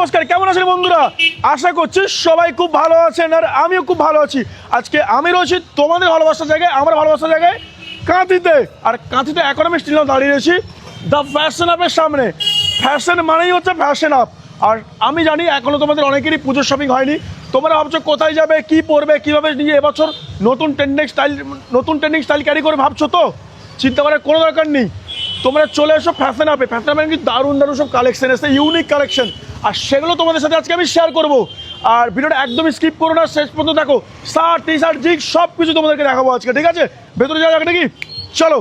নমস্কার, কেমন আছেন বন্ধুরা? আশা করছি সবাই খুব ভালো আছেন আর আমিও খুব ভালো আছি। আজকে আমি রয়েছি তোমাদের ভালোবাসার জায়গায়, আমার ভালোবাসার জায়গায় কাঁথিতে। আর কাঁথিতে এখন আমি স্টিল দাঁড়িয়ে রয়েছি দ্য ফ্যাশন আপের সামনে। ফ্যাশন মানেই হচ্ছে ফ্যাশন আপ আর আমি জানি এখনও তোমাদের অনেকেরই পুজোর শপিং হয়নি। তোমরা ভাবছ কোথায় যাবে, কি পরবে, কীভাবে নিয়ে এবছর নতুন ট্রেন্ডিং স্টাইল নতুন ট্রেন্ডিং স্টাইল ক্যারি করে ভাবছ তো? চিন্তা করার কোনো দরকার নেই। তোমরা চলে এসো ফ্যাশন আপে ফ্যাশন আপে কিন্তু দারুণ দারুণ সব কালেকশন এসে ইউনিক কালেকশন আর সেগুলো তোমাদের সাথে আজকে আমি শেয়ার করব। আর ভিডিওটা একদমই স্কিপ করো না শেষ পর্যন্ত দেখো। শার্ট টি শার্ট জিগ সব কিছু তোমাদেরকে দেখাবো আজকে ঠিক আছে? ভেতরে যাওয়া যাক নাকি চলো।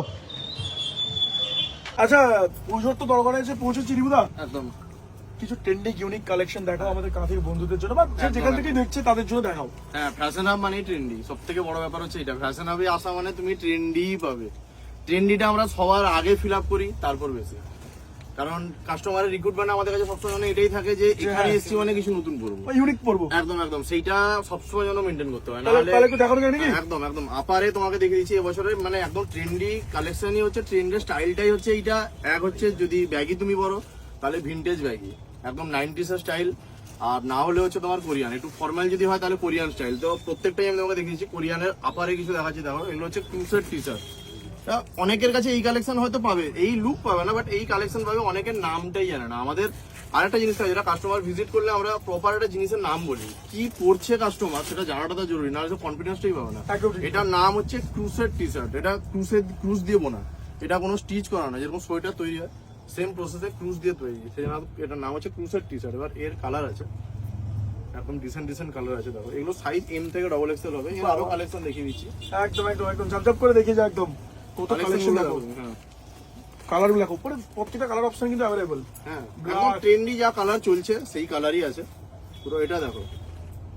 আচ্ছা পুজোর তো দরকার আছে পৌঁছেছি রিবুদা একদম। কিছু ট্রেন্ডিং ইউনিক কালেকশন দেখাও আমাদের কাঁথির বন্ধুদের জন্য বা যেখান থেকে দেখছে তাদের জন্য দেখাও। হ্যাঁ ফ্যাশন হাব মানে ট্রেন্ডি সব থেকে বড় ব্যাপার হচ্ছে এটা। ফ্যাশন হাবে আসা মানে তুমি ট্রেন্ডি পাবে। ট্রেন্ডিটা আমরা সবার আগে ফিল আপ করি তারপর বেশি কারণ কাস্টমারের রিক্রুটমেন্ট আমাদের কাছে সবসময় মানে এটাই থাকে যে এখানে হ্যাঁ, এসছি মানে কিছু নতুন করব। ইউনিক পড়ব একদম একদম। সেইটা সবসময় যেন মেনটেন করতে হয়। একদম একদম। আপারে তোমাকে দেখে দিচ্ছি এবছরে মানে একদম ট্রেন্ডি কালেকশনই হচ্ছে ট্রেন্ডের স্টাইলটাই হচ্ছে এইটা। এক হচ্ছে যদি ব্যাগি তুমি বলো তাহলে ভিনটেজ ব্যাগি একদম নাইনটিস স্টাইল আর না হলে হচ্ছে তোমার কোরিয়ান। একটু ফর্মাল যদি হয় তাহলে কোরিয়ান স্টাইল তো প্রত্যেকটাই আমি তোমাকে দেখিয়েছি কোরিয়ানের আপারে কিছু দেখাচ্ছি দেখো। এগুলো হচ্ছে ক্রুসের টি শার্ট অনেকের কাছে এই কালেকশন হয়তো পাবে এই লুক পাবে না বাট এই কালেকশন পাবে অনেকের নামটাই জানে না। আমাদের আরেকটা জিনিস থাকে যেটা কাস্টমার ভিজিট করলে আমরা প্রপার একটা জিনিসের নাম বলি। কি পড়ছে কাস্টমার সেটা জানাটা তো জরুরি না কনফিডেন্সটাই পাবে না। এটার নাম হচ্ছে ক্রুসের টি শার্ট এটা ক্রুসের ক্রুজ দিয়ে বোনা। এটা কোনো স্টিচ করা না যেরকম সোয়েটার তৈরি হয় সেম প্রসেসে ক্রুজ দিয়ে তৈরি। সেই জন্য এটার নাম হচ্ছে ক্রুসের টি শার্ট এবার এর কালার আছে। একদম ডিসেন্ট ডিসেন্ট কালার আছে দেখো। এগুলো সাইজ এম থেকে ডবল এক্সেল হবে আরও কালেকশন দেখিয়ে দিচ্ছি। একদম একদম একদম ঝপঝপ করে দেখে যা একদম। কত কালেকশন দেখো হ্যাঁ। কালারগুলো দেখো উপরে প্রত্যেকটা কালার অপশন কিন্তু অ্যাভেলেবল হ্যাঁ. একদম ট্রেন্ডি যা কালার চলছে সেই কালারই আছে। পুরো এটা দেখো।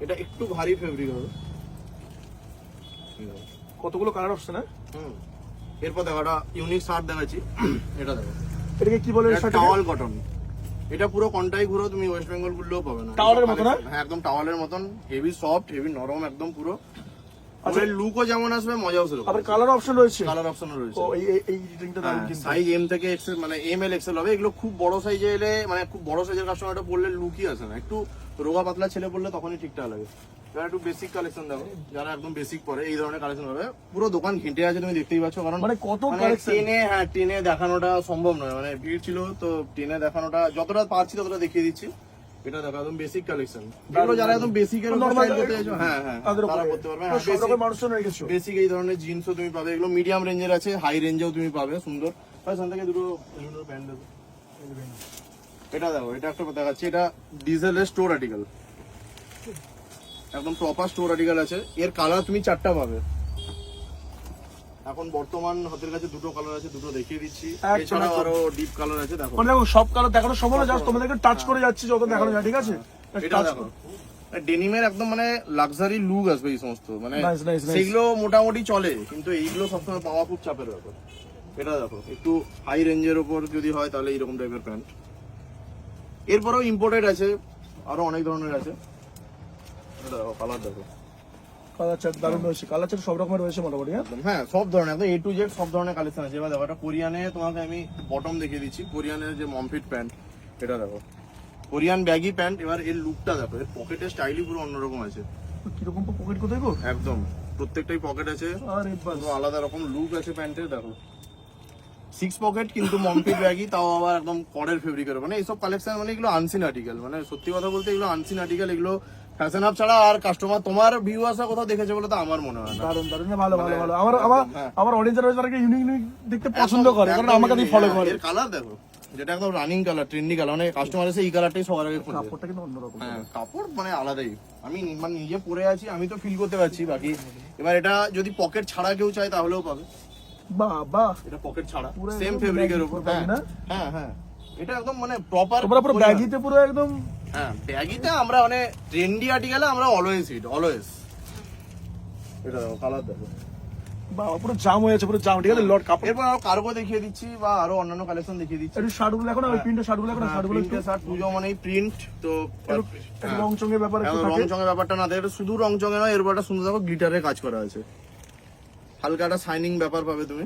এটা একটু ভারী ফেব্রিক হবে। কতগুলো কালার অপশন হ্যাঁ? হুম। এরপর দেখো একটা ইউনিক শার্ট দেখাচ্ছি। এটা দেখো। এটাকে কি বলে টাওয়াল কটন এটা পুরো কন্টাই ঘুরো তুমি ওয়েস্ট বেঙ্গল ঘুরলেও পাবে না। টাওয়ালের মতো হ্যাঁ? একদম টাওয়ালের মতন হেভি সফট হেভি নরম একদম পুরো। আচ্ছা। লুকও যেমন আসবে মজাও সেরকম আবার কালার অপশন রয়েছে? কালার অপশনও রয়েছে। ও এই এই- রিংটা দারুণ কিন্তু। সাইজ এম থেকে এক্সেল মানে এম এল এক্সেল হবে। এগুলো খুব বড় সাইজে এলে মানে খুব বড় সাইজের কাস্টমারটা পড়লে লুকই আসে না। একটু রোগা পাতলা ছেলে পড়লে তখনই ঠিকঠাক লাগে। এবার একটু বেসিক কালেকশন দেখো যারা একদম বেসিক পরে এই ধরনের কালেকশন হবে। পুরো দোকান ঘেঁটে আছে তুমি দেখতেই পাচ্ছ কারণ মানে কত মানে টেনে হ্যাঁ টেনে দেখানোটা সম্ভব নয়। মানে ভিড় ছিল তো টেনে দেখানোটা যতটা পারছি ততটা দেখিয়ে দিচ্ছি। এটা দেখো একদম বেসিক কালেকশন যারা একদম বেসিক এর স্টাইল করতে চাইছো হ্যাঁ হ্যাঁ তাদের তারা উপরে করতে পারবে। তো সব রকম মানুষজন রেখেছো বেসিক এই ধরনের জিন্সও তুমি পাবে এগুলো মিডিয়াম রেঞ্জের আছে হাই রেঞ্জেও তুমি পাবে সুন্দর। এখান থেকে দুটো সুন্দর প্যান্ট দেবো। এটা দেখো এটা একটা দেখাচ্ছি এটা ডিজেলের স্টোর আর্টিকেল একদম প্রপার স্টোর আর্টিকেল আছে। এর কালার তুমি চারটা পাবে। এখন বর্তমান হাতের কাছে দুটো কালার আছে দুটো দেখিয়ে দিচ্ছি। এছাড়াও আরও ডিপ কালার আছে দেখো। মানে দেখো সব কালার দেখানো সম্ভব না জাস্ট তোমাদেরকে টাচ করে যাচ্ছি যত দেখানো যায় ঠিক আছে? এটা দেখো। ডেনিমের একদম মানে লাক্সারি লুক আসবে এই সমস্ত মানে. সেগুলো মোটামুটি চলে কিন্তু এইগুলো সবসময় পাওয়া খুব চাপের ব্যাপার। এটা দেখো একটু হাই রেঞ্জের উপর যদি হয় তাহলে এইরকম টাইপের প্যান্ট এরপরেও ইম্পোর্টেড আছে আরও অনেক ধরনের আছে। দেখো কালার দেখো। কালার চার্ট দারুণ রয়েছে। কালার চার্ট সব রকমের রয়েছে মোটামুটি হ্যাঁ? হ্যাঁ সব ধরনের একদম এ টু জেড সব ধরনের কালেকশন আছে। এবার দেখো এটা কোরিয়ানে তোমাকে আমি বটম দেখিয়ে দিচ্ছি। কোরিয়ানের যে মমফিট প্যান্ট এটা দেখো। কোরিয়ান ব্যাগি প্যান্ট এবার এর লুকটা দেখো। এর পকেটের স্টাইলই পুরো অন্যরকম আছে। কীরকম পকেট কোথায় গো? একদম। প্রত্যেকটাই পকেট আছে। আরে আলাদা রকম লুক আছে প্যান্টের দেখো। সিক্স পকেট কিন্তু মম্পি ব্যাগই তাও আবার একদম করের ফেব্রিকের মানে এইসব কালেকশন মানে এগুলো আনসিন আর্টিকেল মানে সত্যি কথা বলতে এগুলো আনসিন আর্টিকেল এগুলো ফ্যাশন আপ ছাড়া আর কাস্টমার তোমার কোথাও দেখেছে বলে তো আমার মনে হয় না। দারুণ দারুণ ভালো ভালো ভালো। আমার আমার হ্যাঁ। রয়েছে তারা ইউনিক ইউনিক দেখতে পছন্দ করে কারণ আমাকে unique, ফলো হ্যাঁ, করে কালার দেখো যেটা একদম রানিং কালার ট্রেন্ডি কালার মানে কাস্টমার এসে এই কালারটাই সবার আগে খুঁজে। কাপড়টা কিন্তু অন্যরকম। হ্যাঁ কাপড় মানে আলাদাই। আমি মানে নিজে পরে আছি আমি তো ফিল করতে পারছি বাকি এবার এটা যদি পকেট ছাড়া কেউ চায় তাহলেও পাবে। বাহ বাহ। এটা পকেট ছাড়া সেম ফেব্রিকের উপর। হ্যাঁ হ্যাঁ হ্যাঁ। এটা একদম মানে প্রপার তোমরা পুরো ব্যাগিতে পুরো একদম হ্যাঁ ব্যাগিতে আমরা মানে ট্রেন্ডি আর্টিকেলে আমরা অলওয়েজ হিট অলওয়েজ এটা দেখো কালার দেখো। পুরো জাম হয়ে পুরো জাম। ঠিক আছে লট কাপড়। এরপর আরও কার্গো দেখিয়ে দিচ্ছি বা আরও অন্যান্য কালেকশন দেখিয়ে দিচ্ছি। একটু শার্টগুলো এখন ওই প্রিন্টের শার্টগুলো এখন শার্টগুলো একটু শার্ট পুজো মানেই প্রিন্ট তো চঙের ব্যাপার একটু থাকে। চঙের ব্যাপারটা না দেখে শুধু রং চঙে নয় এরপর একটা সুন্দর দেখো গ্লিটারের কাজ করা আছে হালকা একটা শাইনিং ব্যাপার পাবে তুমি।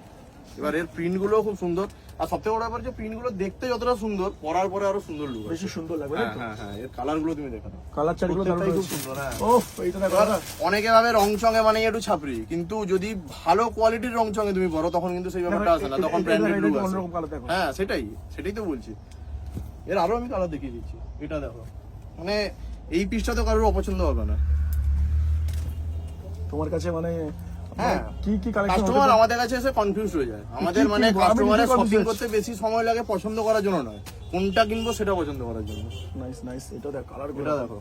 এবার এর প্রিন্টগুলো খুব সুন্দর। আর সবথেকে বড় ব্যাপার যে প্রিন্টগুলো দেখতে যতটা সুন্দর পরার পরে আরও সুন্দর লুক বেশি সুন্দর লাগবে হ্যাঁ হ্যাঁ হ্যাঁ এর কালারগুলো তুমি দেখো কালার দারুণ প্রত্যেকটাই খুব সুন্দর হ্যাঁ। ওহ এইটা দেখো। অনেকে ভাবে রং চঙে মানে একটু ছাপরি কিন্তু যদি ভালো কোয়ালিটির রং চঙে তুমি পরো তখন কিন্তু সেই ব্যাপারটা আসে না। তখন ব্র্যান্ডেড লুক আসে। হ্যাঁ সেটাই সেটাই তো বলছি। এর আরও আমি কালার দেখিয়ে দিচ্ছি এটা দেখো। মানে এই পিসটা তো কারোর অপছন্দ হবে না। তোমার কাছে মানে হ্যাঁ। কি কি কালেকশন কাস্টমার আমাদের কাছে এসে কনফিউজ হয়ে যায়। আমাদের মানে কিনবো? আমি নিজে কাস্টমারের শপিং করতে বেশি সময় লাগে পছন্দ করার জন্য নয়। কোনটা কিনবো সেটা পছন্দ করার জন্য। নাইস নাইস এটা দেখ কালার এটা দেখো।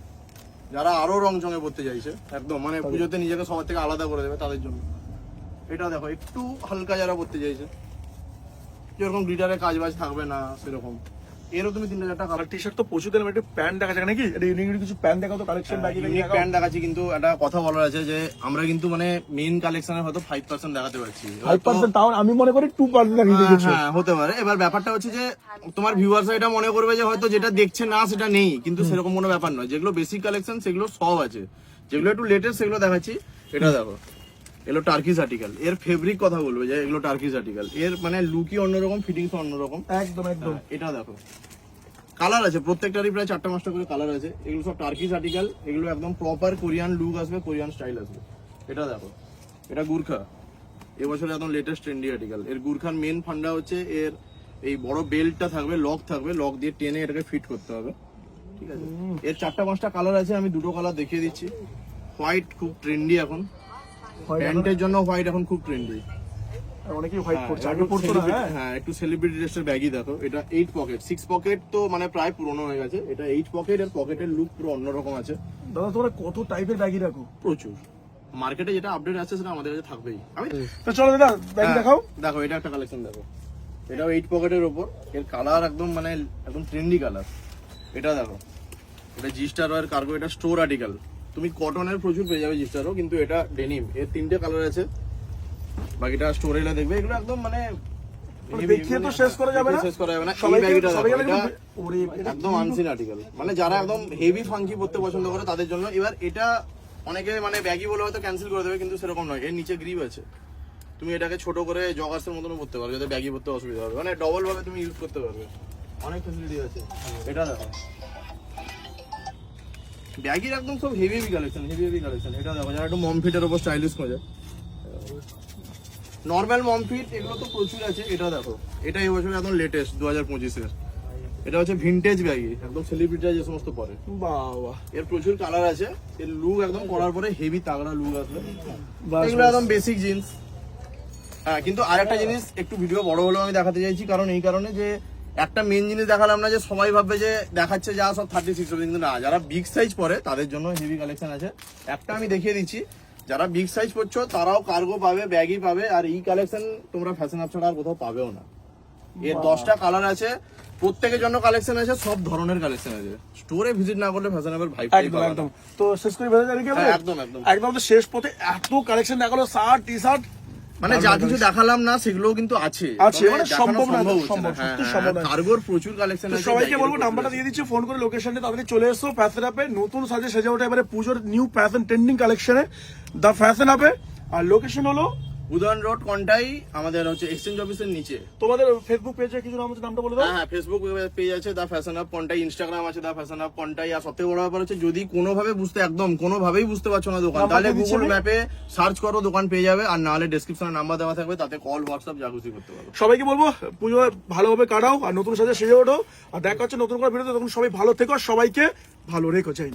যারা আরও রং চঙে পড়তে চাইছে একদম মানে পুজোতে নিজেকে সবার থেকে আলাদা করে দেবে তাদের জন্য। এটা দেখো একটু হালকা যারা পড়তে চাইছে যেরকম গ্লিটারে কাজ বাজ থাকবে না সেরকম। এরও তুমি তিনটা চারটা আর টি শার্ট তো প্রচুর দিলাম একটা প্যান্ট দেখা যায় নাকি? এটা ইউনিক ইউনিক কিছু প্যান্ট দেখাও তো কালেকশন বাকি ইউনিক প্যান্ট দেখাচ্ছি কিন্তু একটা কথা বলার আছে যে আমরা কিন্তু মানে মেইন কালেকশনের হয়তো ফাইভ পার্সেন্ট দেখাতে পারছি। ফাইভ পার্সেন্ট তাও আমি মনে করি টু পার্সেন্ট দেখিয়ে হ্যাঁ, হ্যাঁ হতে পারে। এবার ব্যাপারটা হচ্ছে যে তোমার ভিউয়ার্স এটা মনে করবে যে হয়তো যেটা দেখছে না সেটা নেই। কিন্তু সেরকম কোনো ব্যাপার নয়। যেগুলো বেসিক কালেকশন সেগুলো সব আছে। যেগুলো একটু লেটেস্ট সেগুলো দেখাচ্ছি। এটা দেখো। এগুলো টার্কিস আর্টিকেল এর ফেব্রিক কথা বলবে যে এগুলো টার্কিস আর্টিকেল এর মানে লুকই অন্যরকম ফিটিংস অন্যরকম। একদম একদম। হ্যাঁ, এটা দেখো। কালার আছে প্রত্যেকটারই প্রায় চারটা পাঁচটা করে কালার আছে। এগুলো সব টার্কিস আর্টিকেল এগুলো একদম প্রপার কোরিয়ান লুক আসবে কোরিয়ান স্টাইল আসবে। এটা দেখো। এটা গুর্খা। এবছর একদম লেটেস্ট ট্রেন্ডি আর্টিকেল এর গুর্খার মেন ফান্ডা হচ্ছে এর এই বড় বেল্টটা থাকবে লক থাকবে। লক দিয়ে টেনে এটাকে ফিট করতে হবে। ঠিক আছে? এর চারটা পাঁচটা কালার আছে আমি দুটো কালার দেখিয়ে দিচ্ছি। হোয়াইট খুব ট্রেন্ডি এখন? প্যান্টের জন্য হোয়াইট এখন খুব ট্রেন্ডি অনেকেই হোয়াইট হ্যাঁ, আগে একটু পড়তো না হ্যাঁ? হ্যাঁ একটু সেলিব্রিটি ড্রেসের ব্যাগই দেখো। এটা এইট পকেট সিক্স পকেট তো মানে প্রায় পুরনো হয়ে গেছে। এটা এইট পকেট এর পকেটের লুক পুরো অন্যরকম আছে। দাদা তোমরা কত টাইপের ব্যাগই রাখো প্রচুর। মার্কেটে যেটা আপডেট আছে সেটা আমাদের কাছে থাকবেই। আমি তো চলো দাদা ব্যাগ দেখাও। দেখো এটা একটা কালেকশন দেখো। এটাও এইট পকেটের ওপর এর কালার একদম মানে একদম ট্রেন্ডি কালার এটা দেখো। এটা জি স্টার কার্গো এটা স্টোর আর্টিকেল তুমি কটনের প্রচুর পেয়ে যাবে জি স্টারও কিন্তু এটা ডেনিম এর তিনটে কালার আছে। বাকিটা স্টোরে এলে দেখবে। এগুলো একদম মানে দেখিয়ে তো মানে- শেষ করা যাবে না? শেষ করা যাবে না। এই ব্যাগটা সবাইকে দেখো, এটা ওরে এটা একদম আনসিন আর্টিকেল মানে যারা একদম হেভি ফাঙ্কি পড়তে পছন্দ করে তাদের জন্য এবার এটা অনেকে মানে ব্যাগি বলে হয়তো ক্যান্সেল করে দেবে কিন্তু সেরকম নয়। এর নিচে গ্রিপ আছে। তুমি এটাকে ছোট করে জগার্সের মতনও পড়তে পারবে যাতে ব্যাগি পড়তে অসুবিধা হবে। মানে ডবল ভাবে তুমি ইউজ করতে পারবে। অনেক ফেসিলিটি আছে। এটা দেখো। ব্যাগির একদম সব heavy heavy collection heavy heavy collection এটা দেখো যারা একটু মম ফিটের উপর স্টাইলিশ খোঁজে। নর্মাল মম ফিট এগুলো তো প্রচুর আছে এটা দেখো। এটা এই বছর একদম লেটেস্ট দু হাজার পঁচিশের। এটা হচ্ছে ভিনটেজ ব্যাগি একদম সেলিব্রিটিরা যে সমস্ত পরে। বাবা এর প্রচুর কালার আছে। এর লুক একদম করার পরে হেভি তাগড়া লুক আসবে। বাস, এগুলো একদম বেসিক জিন্স হ্যাঁ কিন্তু আরেকটা জিনিস একটু ভিডিও বড় হলেও আমি দেখাতে চাইছি কারণ এই কারণে যে একটা মেন জিনিস দেখালাম না যে সবাই ভাববে যে দেখাচ্ছে যা সব থার্টি সিক্স কিন্তু না যারা বিগ সাইজ পরে তাদের জন্য হেভি কালেকশন আছে। একটা আমি দেখিয়ে দিচ্ছি যারা বিগ সাইজ পরছো তারাও কার্গো পাবে ব্যাগই পাবে আর এই কালেকশন তোমরা ফ্যাশন আপ ছাড়া আর কোথাও পাবেও না। এর দশটা কালার আছে প্রত্যেকের জন্য কালেকশন আছে সব ধরনের কালেকশন আছে। স্টোরে ভিজিট না করলে ফ্যাশন আপের ভাই একদম একদম। তো শেষ করে হ্যাঁ, একদম, একদম। একদম তো শেষ পথে এত কালেকশন দেখাল শার্ট টি শার্ট মানে যা কিছু দেখালাম না সেগুলোও কিন্তু আছে। আছে, মানে সম্ভব না, সম্ভব, হ্যাঁ, সত্যি হ্যাঁ, সম্ভব না। কার্গোর প্রচুর কালেকশন আছে সবাইকে বলব নাম্বারটা দিয়ে দিচ্ছি ফোন করে লোকেশনে তাড়াতাড়ি চলে এসো ফ্যাশন আপে নতুন সাজে সেজে ওঠা এবারে পুজোর নিউ ফ্যাশন ট্রেন্ডিং কালেকশনে দ্য ফ্যাশন আপে আর লোকেশন হলো উদয়ন রোড কন্টাই? আমাদের হচ্ছে এক্সচেঞ্জ অফিসের নিচে। তোমাদের ফেসবুক পেজে কিছু নাম নামটা বলে দাও। হ্যাঁ হ্যাঁ ফেসবুক পেজ আছে the fashion up Contai Instagram আছে দা ফ্যাশন আপ কন্টাই। আর সবথেকে বড় ব্যাপার হচ্ছে যদি কোনোভাবে বুঝতে একদম কোনোভাবেই বুঝতে পারছ না দোকান তাহলে গুগল ম্যাপে সার্চ করো দোকান পেয়ে যাবে আর নাহলে ডেসক্রিপশনে নাম্বার দেওয়া থাকবে তাতে কল হোয়াটসঅ্যাপ যা খুশি করতে পারো। সবাইকে বলব পুজো ভালোভাবে কাটাও আর নতুন সাজে সেজে ওঠো আর দেখা হচ্ছে নতুন করে ভিডিওতে তখন সবাই ভালো থেকো আর সবাইকে ভালো রেখো চাই